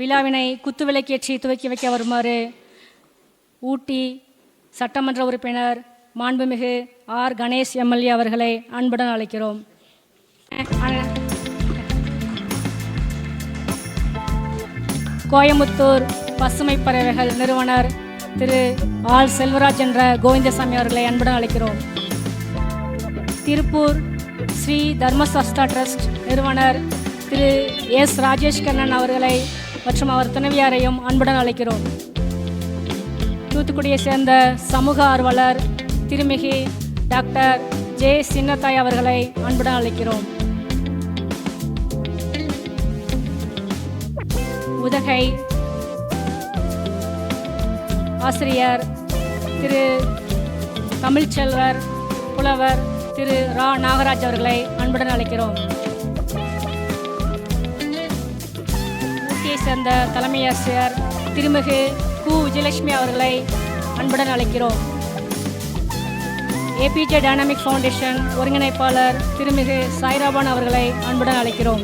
விழாவினை குத்துவிளக்கேற்றி துவக்கி வைக்க வருமாறு ஊட்டி சட்டமன்ற உறுப்பினர் மாண்புமிகு ஆர். கணேஷ் எம்எல்ஏ அவர்களை அன்புடன் அழைக்கிறோம். கோயம்புத்தூர் பசுமை பறவைகள் நிறுவனர் திரு. ஆல் செல்வராஜ் என்ற கோவிந்தசாமி அவர்களை அன்புடன் அழைக்கிறோம். திருப்பூர் ஸ்ரீ தர்மசாஸ்தா ட்ரஸ்ட் நிறுவனர் திரு. எஸ். ராஜேஷ் கண்ணன் அவர்களை மற்றும் அவர் துணைவியாரையும் அன்புடன் அழைக்கிறோம். தூத்துக்குடியை சேர்ந்த சமூக ஆர்வலர் திருமிகி டாக்டர் ஜே சின்னத்தாய் அவர்களை அன்புடன் அழைக்கிறோம். உதகை ஆசிரியர் திரு தமிழ்ச்செல்வர் புலவர் திரு ரா நாகராஜ் அவர்களை அன்புடன் அழைக்கிறோம். ஊட்டியை சேர்ந்த தலைமை ஆசிரியர் திருமிகு கு. விஜயலட்சுமி அவர்களை அன்புடன் அழைக்கிறோம். ஏபிஜே டைனாமிக் ஃபவுண்டேஷன் ஒருங்கிணைப்பாளர் திருமிகு சாய்ராபான் அவர்களை அன்புடன் அழைக்கிறோம்.